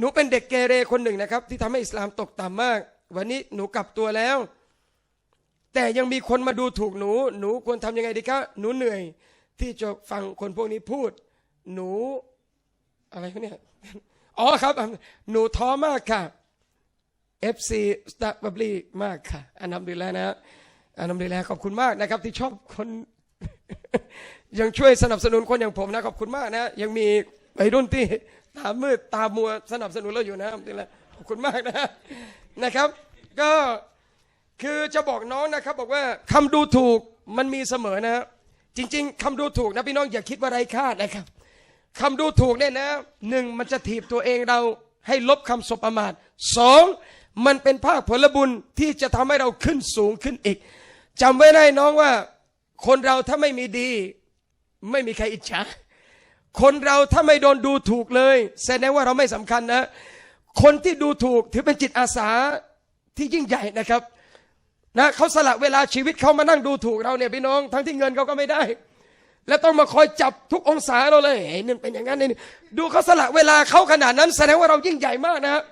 หนูเป็นเด็กเกเรคนหนึ่งนะครับ ที่ทำให้อิสลามตกต่ำมาก วันนี้หนูกลับตัวแล้ว แต่ยังมีคนมาดูถูกหนู หนูควรทำยังไงดีคะหนูเหนื่อย ที่จะฟังคนพวกนี้พูด หนู อะไรเนี่ยอ๋อครับ หนูท้อมากค่ะ FC สตาร์บับลีมากค่ะอันนับดีแล้วนะอันนับดีแล้วขอบคุณมากนะครับ ที่ชอบคน ยังช่วยสนับสนุนคนอย่างผมนะขอบคุณมากนะ ยังมี วัยรุ่นที่ตามืดตามัวสนับสนุนเราอยู่นะดีแล้วขอบคุณมากนะนะครับ ก็คือจะบอกน้องนะครับ บอกว่าคำดูถูกมันมีเสมอนะจริง ๆคำดูถูกนะพี่น้องอย่าคิดว่าไร้ค่านะครับคำดูถูกเนี่ยนะหนึ่งมันจะถีบตัวเองเราให้ลบคำสบประมาทสองมันเป็นภาคผลบุญที่จะทำให้เราขึ้นสูงขึ้นอีกจำไว้ได้น้องว่า คนเราถ้าไม่มีดี ไม่มีใครอิจฉา คนเราถ้าไม่โดนดูถูกเลย แสดงว่าเราไม่สำคัญนะ คนที่ดูถูกถือเป็นจิตอาสาที่ยิ่งใหญ่นะครับนะเขาสละเวลาชีวิตเขามานั่งดูถูกเราเนี่ยพี่น้อง ทั้งที่เงินเขาก็ไม่ได้ แล้วต้องมาคอยจับทุกองศาเราเลยเฮ้ยนี่เป็นอย่างนั้นนี่ดูเขาสละเวลาเขาขนาดนั้น แสดงว่าเรายิ่งใหญ่มากนะฮะ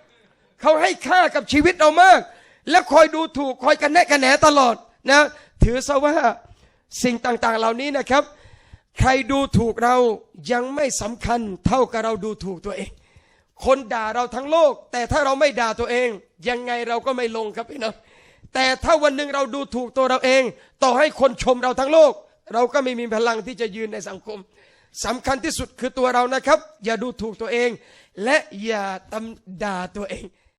เขาให้ค่ากับชีวิตเรามาก และคอยดูถูกคอยกันแนะกันแหนตลอดนะ ถือซะว่าสิ่งต่างๆ เหล่านี้นะครับ ใครดูถูกเรายังไม่สำคัญเท่ากับเราดูถูกตัวเอง คนด่าเราทั้งโลก แต่ถ้าเราไม่ด่าตัวเอง ยังไงเราก็ไม่ลงครับพี่น้องแต่ถ้าวันหนึ่งเราดูถูกตัวเราเอง ต่อให้คนชมเราทั้งโลก เราก็ไม่มีพลังที่จะยืนในสังคมสำคัญที่สุดคือตัวเรานะครับ อย่าดูถูกตัวเอง และอย่าตำด่าตัวเอง